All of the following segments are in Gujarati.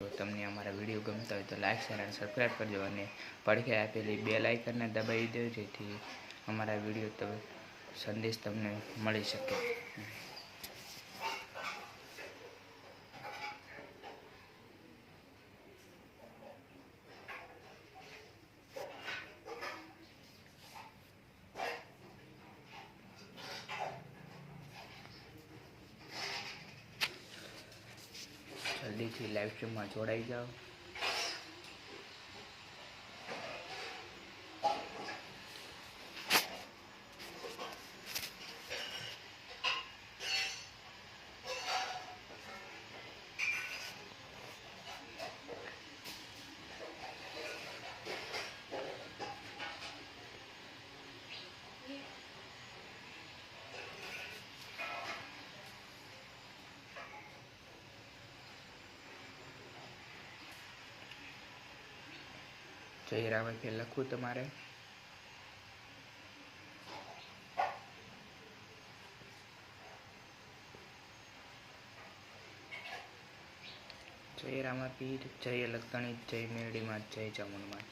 જો તમને અમારા વીડિયો ગમતા હોય તો લાઇક શેર અને સબસ્ક્રાઈબ કરજો અને પડખે આપેલી બે લાઇકનને દબાવી દો જેથી અમારા વીડિયો તો સંદેશ તમને મળી શકે. cho ngoài chỗ đây cho જય રામ કે લખું તમારે? જય રામાપીર જય લખતણી, જય મેરડીમાં, જય ચામુંડમાં.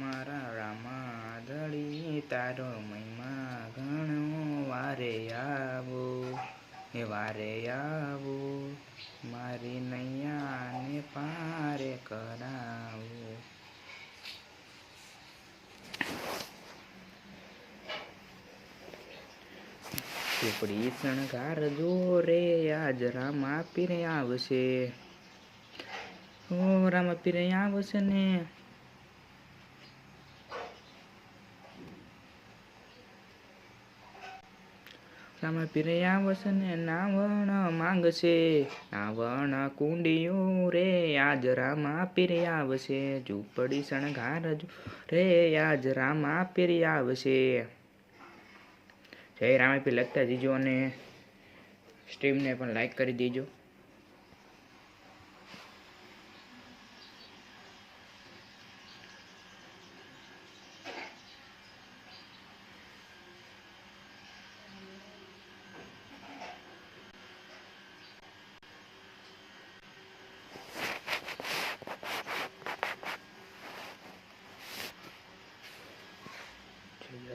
મારા રામા દળી તારો મહિમા ઘણો વારે આવો, એ વારે આવો. મારી નૈયાને પારે કરાવો. ઝૂંપડી શણગાર જો આજ રામા પીરે આવશે. રામા પીરે આવશે ને. રામા પિરયા આવશે ને નાવણ માંગશે. નાવણ કુંડિયું રે, આજરામાં રામા પીરે આવશે ઝૂંપડી શણગાર રે, આજરામાં રામા પીરે આવશે જય રામાપીર લખતા દીજો અને સ્ટ્રીમને પણ લાઈક કરી દેજો.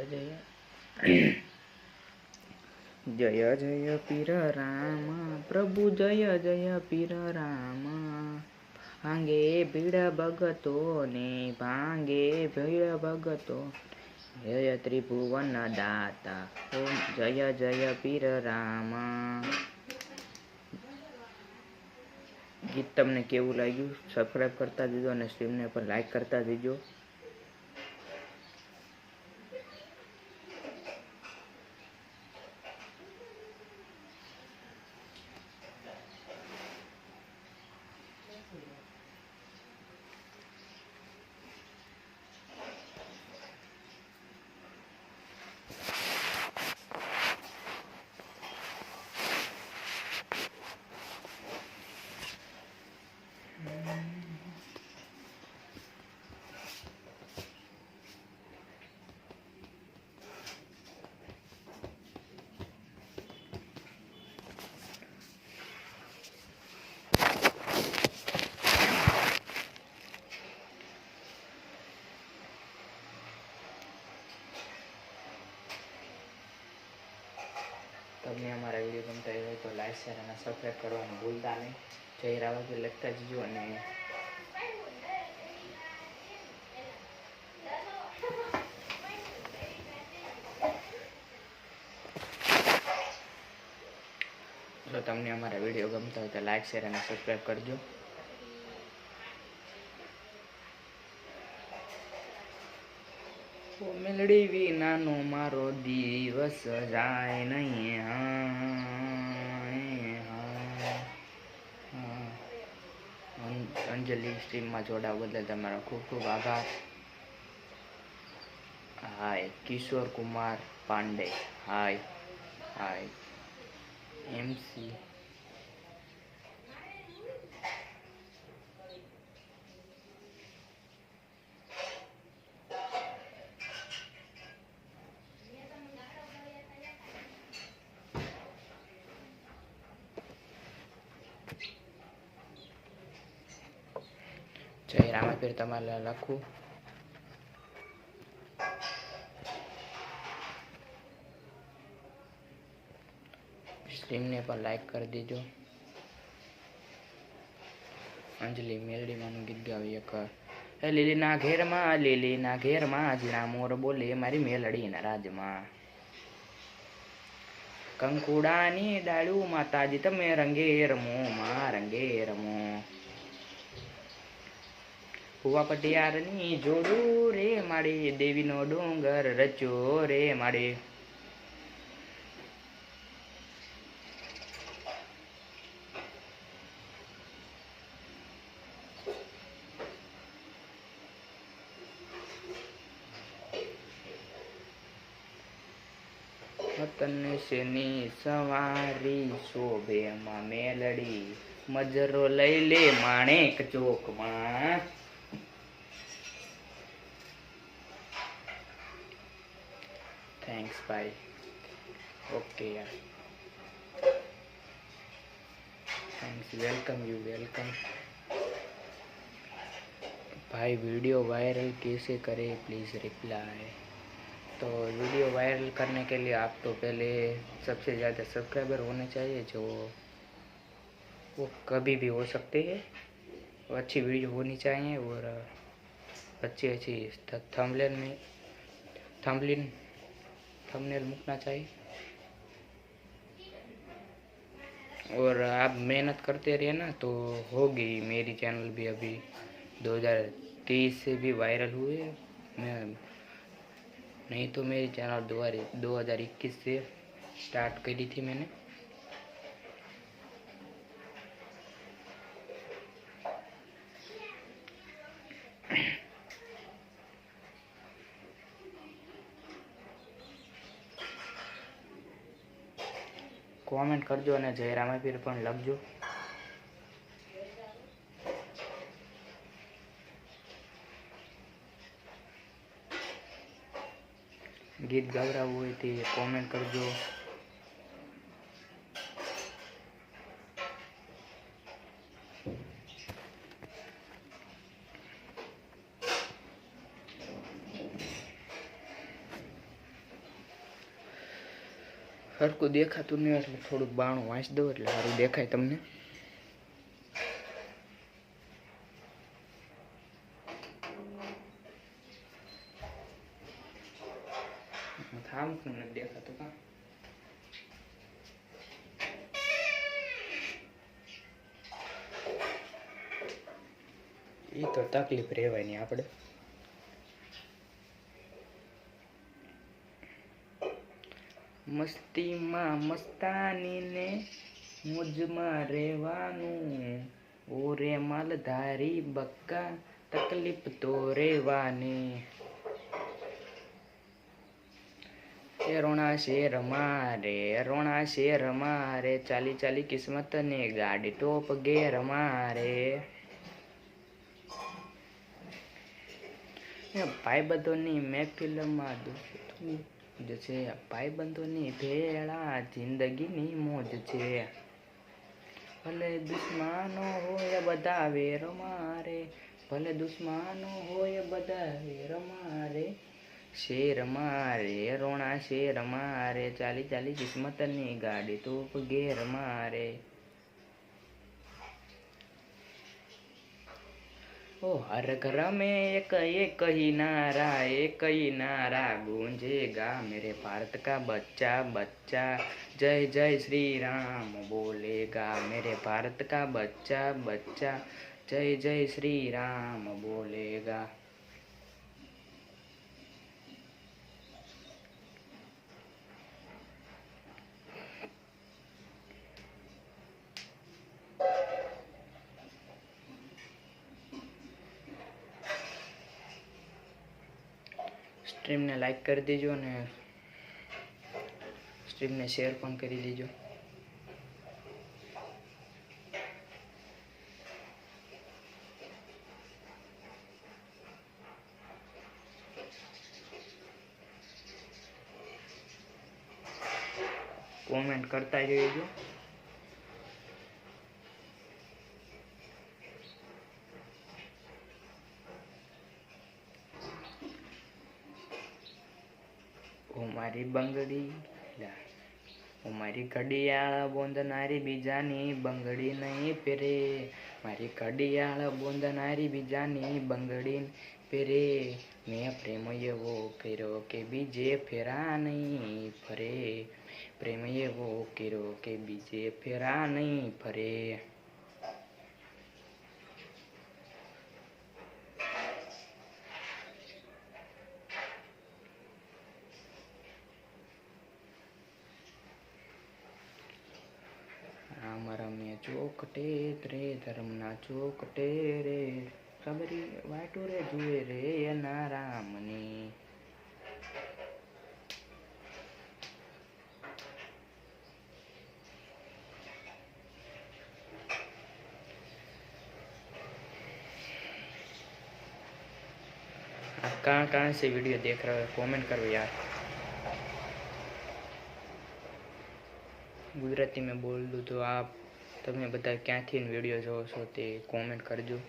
જય જય જય પીર રામ પ્રભુ જય જય પીર રામ. ભાંગે ભીડ ભગતો ને ભાંગે ભીડ ભગતો. જય ત્રિભુવન દાતા ઓમ જય જય પીર રામ. ગીત તમને કેવું લાગ્યું? સબસ્ક્રાઈબ કરતા દીધો અને સ્ટ્રીમને પણ લાઈક કરતા દીજો તમને અમારા વીડિયો ગમતા હોય તો લાઈક શેર અને સબસ્ક્રાઈબ કરવાનું ભૂલતા નહીં. જય રાવાથી લખતા જજો અને જો તમને અમારા વીડિયો ગમતા હોય તો લાઈક શેર અને સબસ્ક્રાઈબ કરજો. મેલડી વિનાનો મારો દિવસ જાય નહીં. હા અંજલિ સ્ટ્રીમમાં જોડાવા બદલ તમારો ખૂબ ખૂબ આભાર. Hi, Kishore Kumar Pandey. Hi hi. MC જય ફેર તમારે લખવું. સ્ટ્રીમને પણ લાઈક કરી દેજો. અંજલિ મેલડીમાંનું ગીત ગાવી એક. લીલીના ઘેરમાં લીલીના ઘેરમાં જીણા મોર બોલે મારી મેલડીના રાજમાં. કંકુડાની ડાળું માતાજી તમે રંગે રમો માં રંગે રમો હુવા પટિયારની જોડું રે માડી, દેવીનો ડુંગર રચ્યો રે માડી. વતન સવારી સવારી શોભેમાં મેલડી. મજરો લઈ લે માણેક ચોકમાં. थैंक्स बाय ओके यार थैंक्स वेलकम यू वेलकम भाई वीडियो वायरल कैसे करें? प्लीज़ रिप्लाई तो वीडियो वायरल करने के लिए आप तो पहले सबसे ज़्यादा सब्सक्राइबर होने चाहिए, जो वो कभी भी हो सकते हैं। अच्छी वीडियो होनी चाहिए और अच्छी अच्छी थंबलेन में थंबलिन थंबनेल मुकना चाहिए। और आप मेहनत करते रहे ना तो होगी। मेरी चैनल भी अभी 2023 से भी वायरल हुए मैं, नहीं तो मेरी चैनल दो हज़ार इक्कीस से स्टार्ट करी थी मैंने। કોમેન્ટ કરજો અને જય રામાપીર પણ લખજો. ગીત ગવડાવવું હોય તે કોમેન્ટ કરજો. હરકું દેખાતું નહીં એટલે થોડુંક બાણું વાંચી દઉં એટલે સારું દેખાય તમને. થામ નથી દેખાતું કા? એ તો તકલીફ નહીં આપણે મસ્તીમાં મસ્તાનીને મોજમાં રહેવાનું. ઓરે માલધારી બક્કા તકલીફ તો રહેવાની રોણા શેર મારે રોણા શેર મારે ચાલી ચાલી કિસ્મત ને ગાડી ટોપ ગેર મારે ભાઈબંધોની મહેફિલમાં દુઃખ છે, ભાઈબંધોની ભેળા જિંદગીની મોજ છે. ભલે દુશ્માનો હોય બધા વેર મારે, ભલે દુશ્માનો હોય બધા વેર મારે, શેર મારે, રોણા શેર મારે, ચાલી ચાલી કિસ્મતની ગાડી તો ઘેર મારે. ओ, हर घर में एक एक ही नारा, एक ही नारा गूंजेगा मेरे भारत का बच्चा बच्चा। जय जय श्री राम बोलेगा मेरे भारत का बच्चा बच्चा। जय जय श्री राम बोलेगा। સ્ટ્રીમને લાઈક કરી દેજો અને સ્ટ્રીમને શેર પણ કરી દેજો. કોમેન્ટ કરતા જજો ઓ મારી બંગડી હું મારી ઘડિયાળ બોંધનારી બીજાની બંગડી નહીં પહેરે. મારી ઘડિયાળ બોંધનારી બીજાની બંગડી પહેરે. મેં પ્રેમ એવો કર્યો કે બીજે ફેરા નહીં ફરે. પ્રેમ એવો કર્યો કે બીજે ફેરા નહીં ફરે. ચોકટે રે ધર્મના ચોકટે રે ખબરી વાટું રે જુએ રે એના રામની आप कहाँ कहाँ से वीडियो देख रहे हो कमेंट करो यार ગુજરાતી મેં બોલ દઉં તો આપ તમે બધા ક્યાંથી વીડિયો જોવો છો તે કોમેન્ટ કરજો.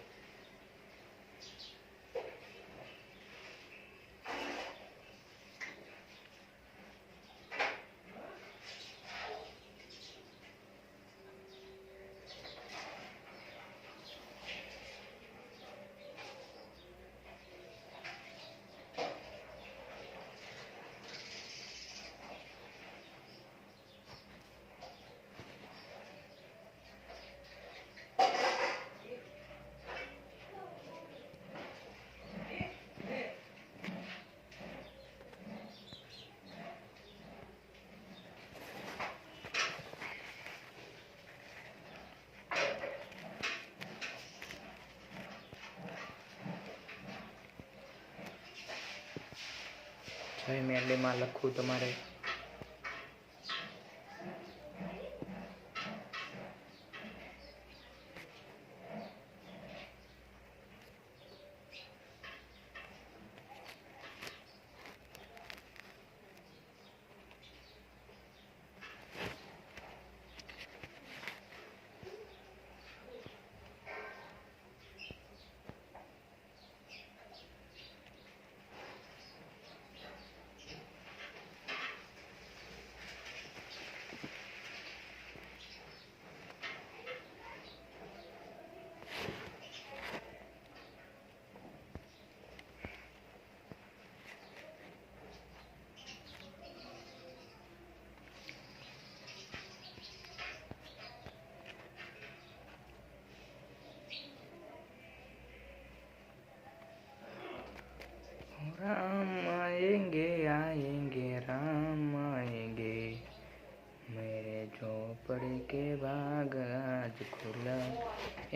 જય મેરડીમાં લખવું તમારે.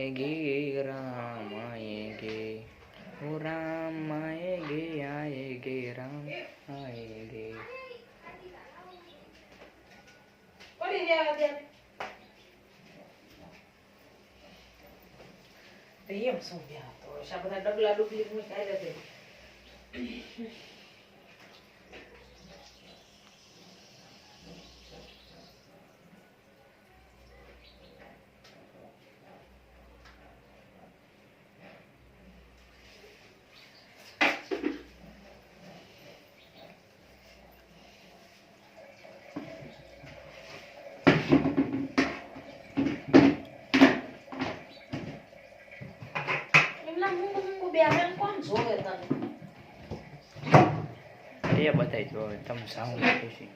खुलाएंगे राम आएंगे ओ राम आएंगे आएंगे राम आएंगे પડી રહ્યા ત્યાં તો એમ શું ગયા તો શા બધા ડગલા ડુગલી હું કાઢે જોવે એ દો હવે તમે સાઉન્ડ ખુશી.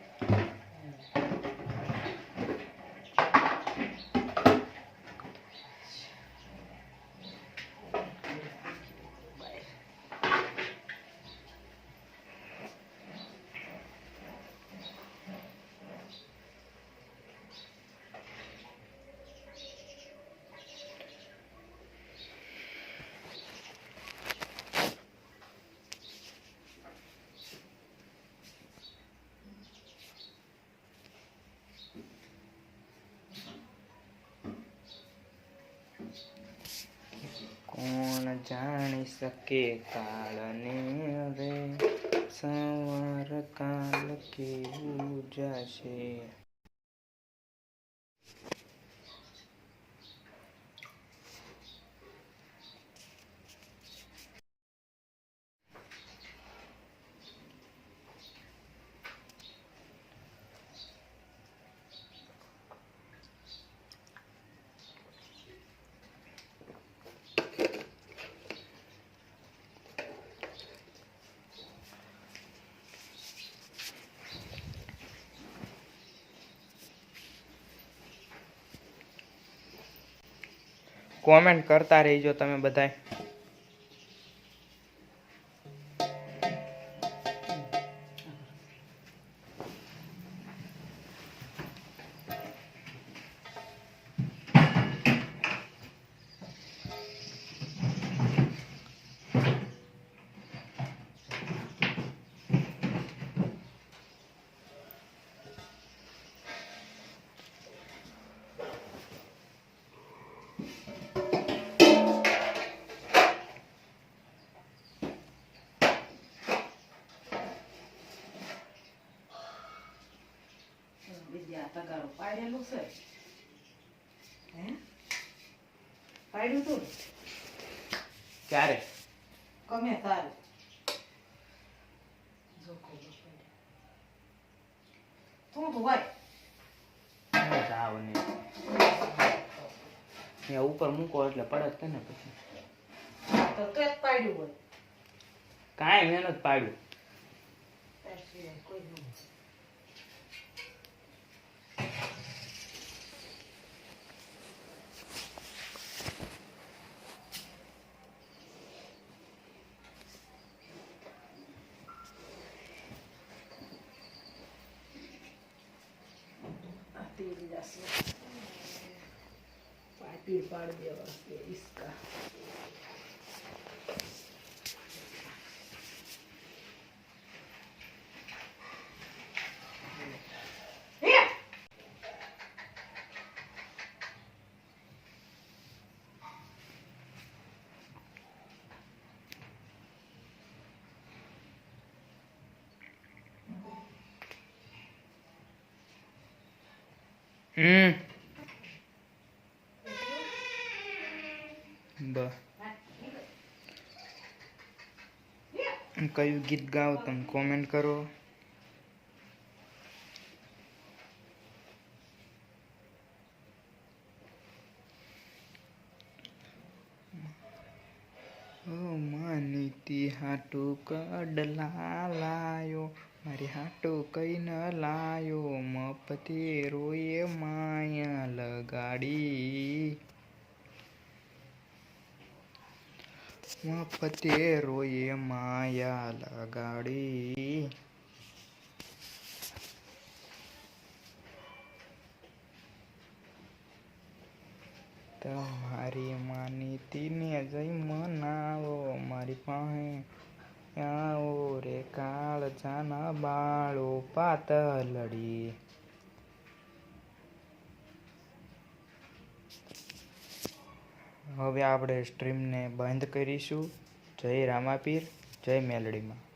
જાણી શકે કાળને હવે સવાર કાલ કેવું જશે? કોમેન્ટ કરતા રહીજો તમે બધાય. વિદ્યા તગારું પાડેલું છે. હે? પાડ્યું તું? ક્યારે? કમે તારે. તું તો ત્યાં ઉપર મૂકો એટલે પડત ને પછી. તો તે જ પાડ્યું હોય. કાંઈ મહેનત પાડ્યું. કોઈ ન હોય. આ તેલ જશે. પાટી પાડી દેવા કે ઈસકા હે હમ. બ કયું ગીત ગાવ તમે? કોમેન્ટ કરો ઓ માનીતી હાટુ કડલા લાયો મારી હાટુ કઈ ન લાયો મપતે રોયે માયા લગાડી. મફતે રોયે માયા લગાડી. તમારી માનીતીને જઈ મનાવો, મારી પાસે આવો રે કાળ જાના બાળો પાતલડી હવે આપણે સ્ટ્રીમને બંધ કરીશું. જય રામાપીર, જય મેલડીમાં.